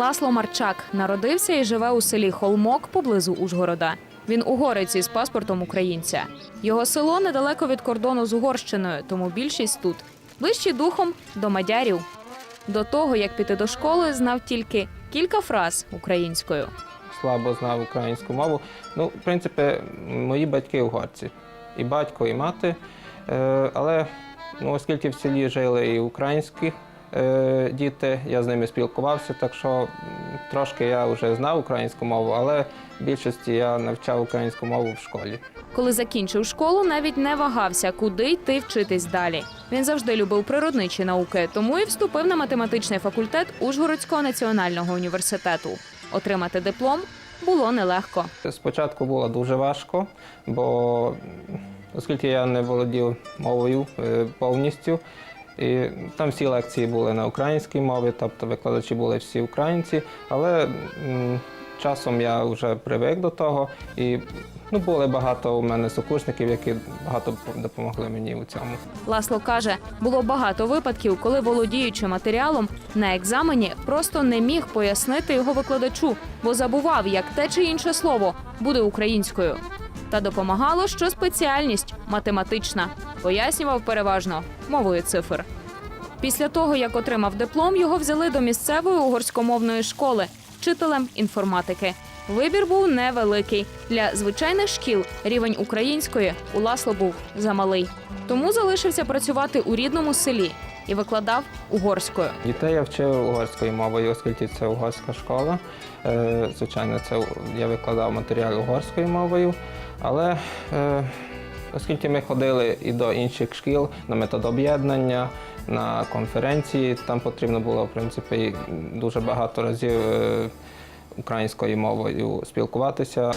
Ласло Марчак народився і живе у селі Холмок поблизу Ужгорода. Він угорець із паспортом українця. Його село недалеко від кордону з Угорщиною, тому більшість тут ближчі духом до мадярів. До того як піти до школи, знав тільки кілька фраз українською. слабо знав українську мову. Ну, в принципі, мої батьки угорці, і батько, і мати. Е, але ну, оскільки в селі жили і українські діти, я з ними спілкувався, так що трошки я вже знав українську мову, але в більшості я навчав українську мову в школі. Коли закінчив школу, навіть не вагався, куди йти вчитись далі. Він завжди любив природничі науки, тому і вступив на математичний факультет Ужгородського національного університету. Отримати диплом було нелегко. Спочатку було дуже важко, бо оскільки я не володів мовою е, повністю, і там всі лекції були на українській мові, тобто викладачі були всі українці, але часом я вже привик до того і ну, були багато у мене сокурсників, які багато допомогли мені у цьому. Ласло каже, було багато випадків, коли володіючи матеріалом на екзамені просто не міг пояснити його викладачу, бо забував, як те чи інше слово буде українською. Та допомагало, що спеціальність математична, пояснював переважно мовою цифр. Після того, як отримав диплом, його взяли до місцевої угорськомовної школи вчителем інформатики. Вибір був невеликий. Для звичайних шкіл рівень української у Ласло був замалий. Тому залишився працювати у рідному селі і викладав угорською. Дітей я вчив угорською мовою, оскільки це угорська школа. Е, Звичайно, це я викладав матеріал угорською мовою, але е, оскільки ми ходили і до інших шкіл на методоб'єднання, на конференції, там потрібно було в принципі дуже багато разів е, українською мовою спілкуватися.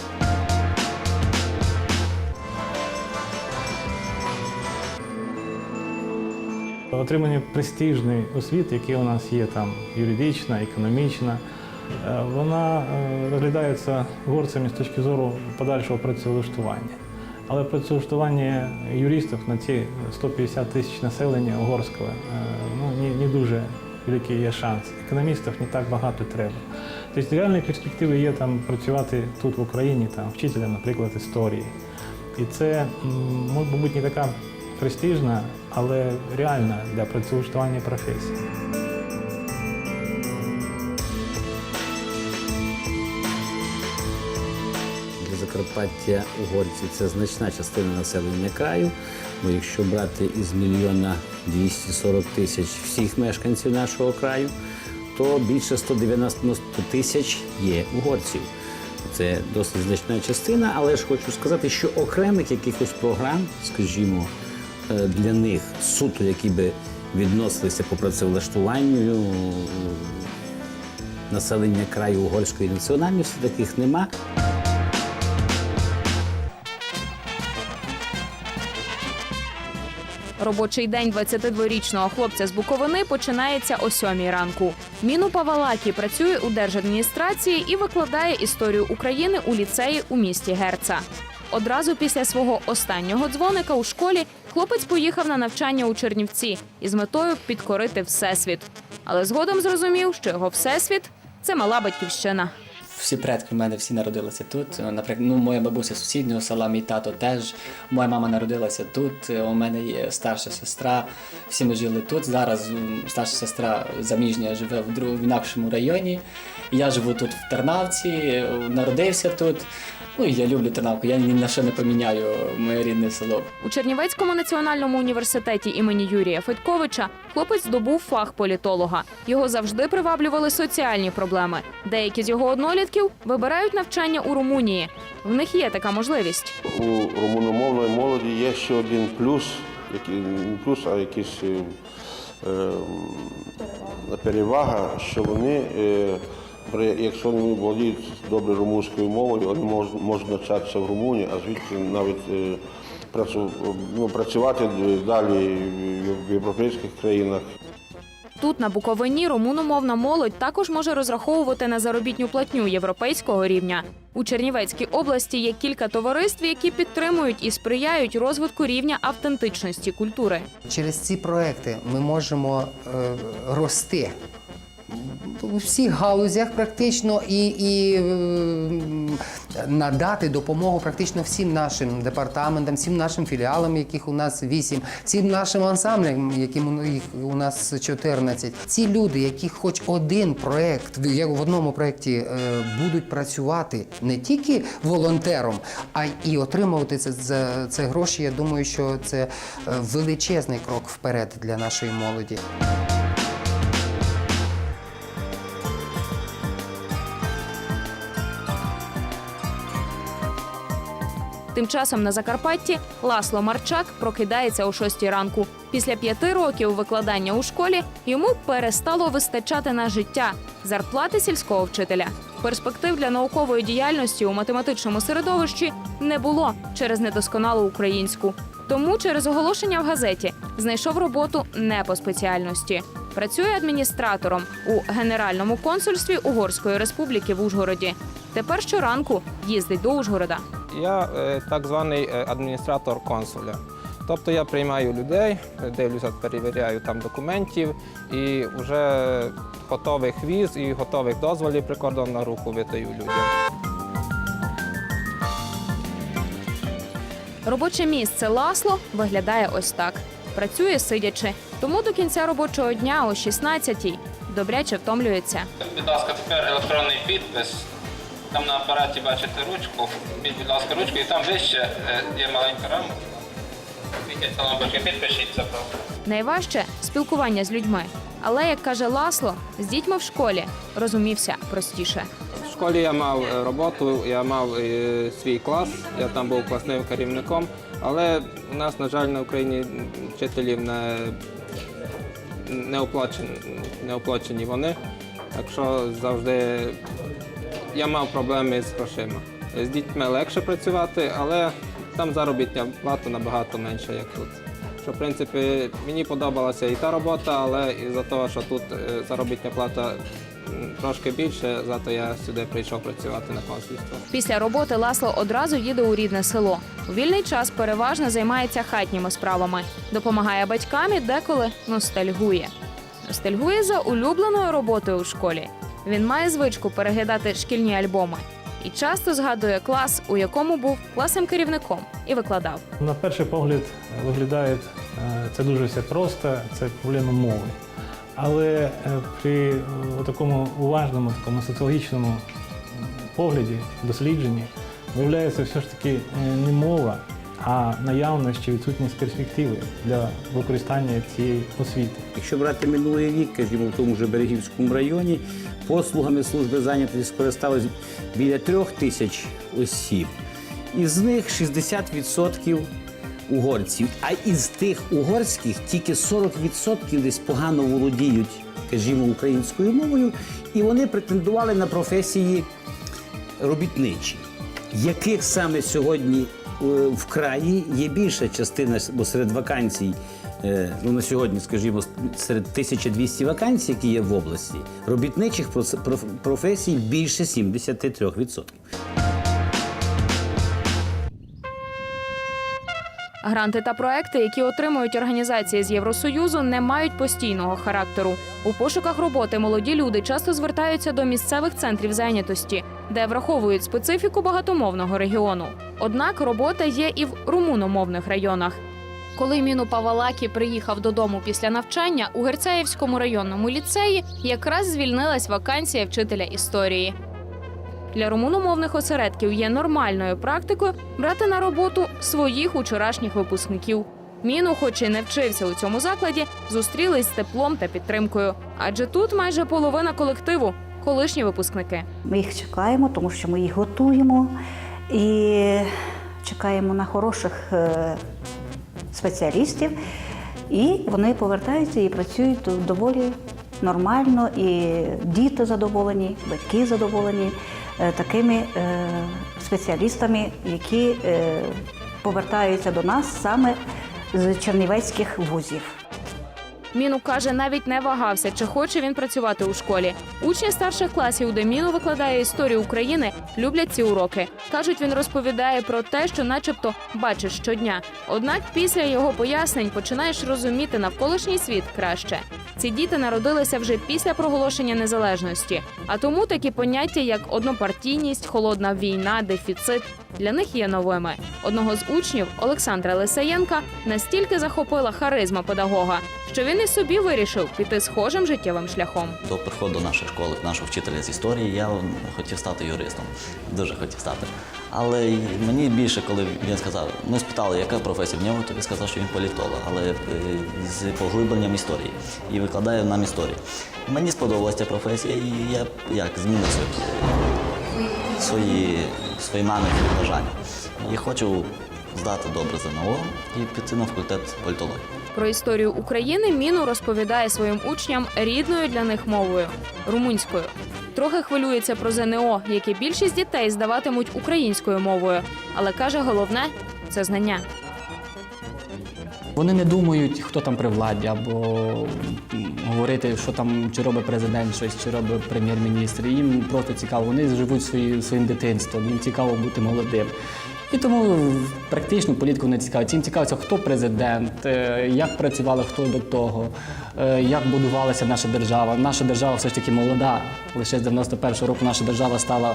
Отримання престижної освіти, які у нас є там юридична, економічна, е, вона е, розглядається горцями з точки зору подальшого працевлаштування. Але працевлаштування юристів на ці 150 тисяч населення угорського е, ну, не, не дуже великий є шанс. Економістів не так багато треба. Тобто реальні перспективи є там працювати тут в Україні, там вчителем, наприклад, історії. І це, мабуть, не така престижна, але реальна для працевлаштування професії. Закарпаття угорці це значна частина населення краю. Бо якщо брати із мільйона 240 тисяч всіх мешканців нашого краю, то більше 190 тисяч є угорців. Це досить значна частина, але ж хочу сказати, що окремих якихось програм, скажімо, е, для них суто, які би відносилися по працевлаштуванню е, населення краю угорської національності, таких нема. Робочий день 22-річного хлопця з Буковини починається о 7 ранку. Міну Павалакі працює у держадміністрації і викладає історію України у ліцеї у місті Герца. Одразу після свого останнього дзвоника у школі хлопець поїхав на навчання у Чернівці із метою підкорити всесвіт. Але згодом зрозумів, що його всесвіт це мала батьківщина. Всі предки в мене всі народилися тут. Наприклад, ну, моя бабуся з сусіднього села, мій тато теж. Моя мама народилася тут. У мене є старша сестра. Всі ми жили тут. Зараз старша сестра заміжня живе в інакшому районі. Я живу тут в Тернавці, народився тут. Ну і я люблю Тернавку. Я ні на що не поміняю моє рідне село. У Чернівецькому національному університеті імені Юрія Федьковича хлопець здобув фах політолога. Його завжди приваблювали соціальні проблеми. Деякі з його однолітків вибирають навчання у Румунії. В них є така можливість. У румуномовної молоді є ще один плюс, який не плюс, а якийсь е, е, перевага, що вони, е, при- якщо вони володіють добре румунською мовою, вони можуть, можуть навчатися в Румунії, а звідти навіть е, працю, ну, працювати далі в європейських країнах. Тут на Буковині румуномовна молодь також може розраховувати на заробітню платню європейського рівня. У Чернівецькій області є кілька товариств, які підтримують і сприяють розвитку рівня автентичності культури. Через ці проекти ми можемо е, рости. У всіх галузях практично і, і надати допомогу практично всім нашим департаментам, всім нашим філіалам, яких у нас вісім, всім нашим ансамблям, яким їх у нас 14. Ці люди, які хоч один проект, як в одному проєкті е, будуть працювати не тільки волонтером, а й отримувати це, це, це гроші. Я думаю, що це е, величезний крок вперед для нашої молоді. Тим часом на Закарпатті Ласло Марчак прокидається о 6 ранку. Після п'яти років викладання у школі йому перестало вистачати на життя зарплати сільського вчителя. Перспектив для наукової діяльності у математичному середовищі не було через недосконалу українську. Тому через оголошення в газеті знайшов роботу не по спеціальності. Працює адміністратором у Генеральному консульстві Угорської республіки в Ужгороді. Тепер щоранку їздить до Ужгорода. Я е, так званий е, адміністратор консуля. Тобто я приймаю людей, дивлюся, перевіряю там документів і вже готових віз і готових дозволів прикордонного руху видаю людям. Робоче місце Ласло виглядає ось так. Працює сидячи, тому до кінця робочого дня о 16-й добряче втомлюється. Будь ласка, тепер електронний підпис. Там на апараті бачите ручку. Візьміть, будь ласка, ручку, і там вище е, є маленька рамка. Лампочки, підпишіться просто. Найважче спілкування з людьми. Але як каже Ласло, з дітьми в школі розумівся простіше. В школі я мав е, роботу, я мав е, свій клас, я там був класним керівником, але у нас, на жаль, на Україні вчителів не, не, оплачені, не оплачені вони. Так що завжди я мав проблеми з грошима. З дітьми легше працювати, але там заробітня плата набагато менша, як тут. Що, в принципі, мені подобалася і та робота, але із-за того, що тут е, заробітня плата трошки більше, зато я сюди прийшов працювати на консульство. Після роботи Ласло одразу їде у рідне село. У вільний час переважно займається хатніми справами, допомагає батькам і деколи ностальгує. Ностальгує за улюбленою роботою у школі. Він має звичку переглядати шкільні альбоми і часто згадує клас, у якому був класним керівником і викладав. На перший погляд е, виглядає е, це дуже все просто, це проблема мови. Але е, при такому уважному, такому соціологічному погляді, дослідженні, виявляється все ж таки не мова, а наявність чи відсутність перспективи для використання цієї освіти. Якщо брати минулий рік, скажімо, в тому ж Берегівському районі, послугами служби зайнятості скористалось біля трьох тисяч осіб. Із них 60% угорців. А із тих угорських тільки 40% десь погано володіють, скажімо, українською мовою, і вони претендували на професії робітничі, яких саме сьогодні в краї є більша частина, бо серед вакансій, е, ну на сьогодні, скажімо, серед 1200 вакансій, які є в області, робітничих професій більше 73%. Гранти та проекти, які отримують організації з Євросоюзу, не мають постійного характеру. У пошуках роботи молоді люди часто звертаються до місцевих центрів зайнятості, де враховують специфіку багатомовного регіону. Однак робота є і в румуномовних районах. Коли Міну Павалакі приїхав додому після навчання у Герцеївському районному ліцеї, якраз звільнилась вакансія вчителя історії. Для румуномовних осередків є нормальною практикою брати на роботу своїх учорашніх випускників. Міну, хоч і не вчився у цьому закладі, зустрілись з теплом та підтримкою. Адже тут майже половина колективу колишні випускники. Ми їх чекаємо, тому що ми їх готуємо і чекаємо на хороших е, спеціалістів. І вони повертаються і працюють доволі нормально, і діти задоволені, батьки задоволені такими е, спеціалістами, які е, повертаються до нас саме з чернівецьких вузів. Міну каже, навіть не вагався, чи хоче він працювати у школі. Учні старших класів, де Міну викладає історію України, люблять ці уроки. кажуть, він розповідає про те, що, начебто, бачиш щодня. Однак після його пояснень починаєш розуміти навколишній світ краще. Ці діти народилися вже після проголошення незалежності, а тому такі поняття, як однопартійність, холодна війна, дефіцит для них є новими. Одного з учнів Олександра Лисаєнка настільки захопила харизма педагога, що він і собі вирішив піти схожим життєвим шляхом. До приходу нашої школи, нашого вчителя з історії, я хотів стати юристом. Дуже хотів стати. Але мені більше, коли він сказав, ми спитали, яка професія в нього, то він сказав, що він політолог, але е, з поглибленням історії. І викладає нам історію. Мені сподобалася ця професія, і я як змінив свої, свої, свої наміри бажання. І хочу здати добре ЗНО і піти на факультет політології. Про історію України Міну розповідає своїм учням рідною для них мовою румунською. Трохи хвилюється про ЗНО, яке більшість дітей здаватимуть українською мовою, але каже, головне це знання. Вони не думають, хто там при владі, або говорити, що там чи робить президент щось, чи робить прем'єр-міністр. Їм просто цікаво. Вони живуть свої, своїм дитинством, їм цікаво бути молодим. І тому практично політику не цікавить. Їм цікавиться, хто президент, е, як працювали хто до того, е, як будувалася наша держава. Наша держава все ж таки молода. Лише з 91-го року наша держава стала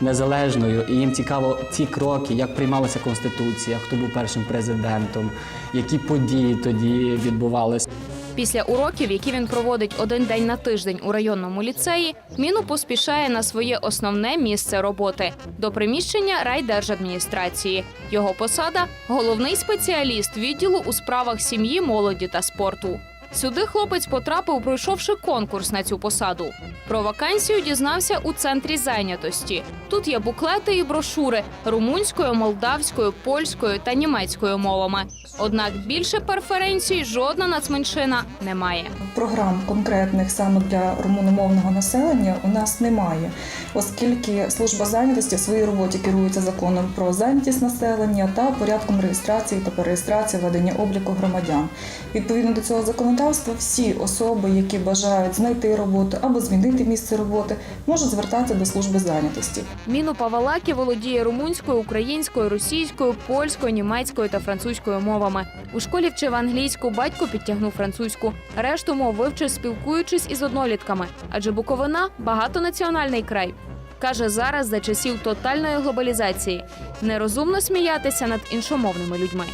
незалежною. І їм цікаво ці кроки, як приймалася конституція, хто був першим президентом, які події тоді відбувалися. Після уроків, які він проводить один день на тиждень у районному ліцеї, міну поспішає на своє основне місце роботи до приміщення райдержадміністрації. Його посада головний спеціаліст відділу у справах сім'ї, молоді та спорту. Сюди хлопець потрапив, пройшовши конкурс на цю посаду. Про вакансію дізнався у центрі зайнятості. Тут є буклети і брошури румунською, молдавською, польською та німецькою мовами. Однак більше преференцій жодна нацменшина не має. Програм конкретних саме для румуномовного населення у нас немає, оскільки служба зайнятості в своїй роботі керується законом про зайнятість населення та порядком реєстрації та перереєстрації ведення обліку громадян. Відповідно до цього законодавства, всі особи, які бажають знайти роботу або змінити місце роботи, можуть звертатися до служби зайнятості. Міну Павалакі володіє румунською, українською, російською, польською, німецькою та французькою мовами. У школі вчив англійську, батько підтягнув французьку. Решту мов вивчив, спілкуючись із однолітками, адже Буковина багатонаціональний край. Каже, зараз за часів тотальної глобалізації нерозумно сміятися над іншомовними людьми.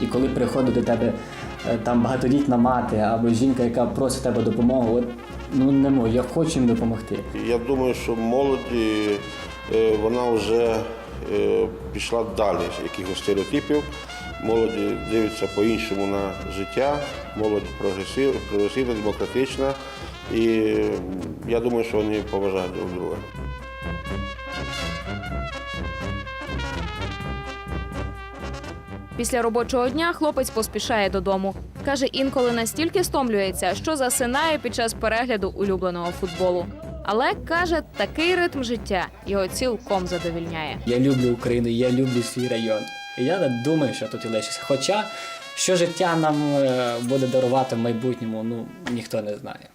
І коли приходить до тебе е, там багатодітна мати або жінка, яка просить тебе допомогу, от ну не можу, я хочу їм допомогти. Я думаю, що молоді е, вона вже пішла далі з якихось стереотипів. Молоді дивиться по-іншому на життя, молодь прогресив, прогресивна, демократична. І е, я думаю, що вони поважають друг друга. Після робочого дня хлопець поспішає додому. Каже, інколи настільки стомлюється, що засинає під час перегляду улюбленого футболу. Але каже, такий ритм життя його цілком задовільняє. Я люблю Україну, я люблю свій район. І я не думаю, що тут і лишуся. Хоча що життя нам е, буде дарувати в майбутньому, ну ніхто не знає.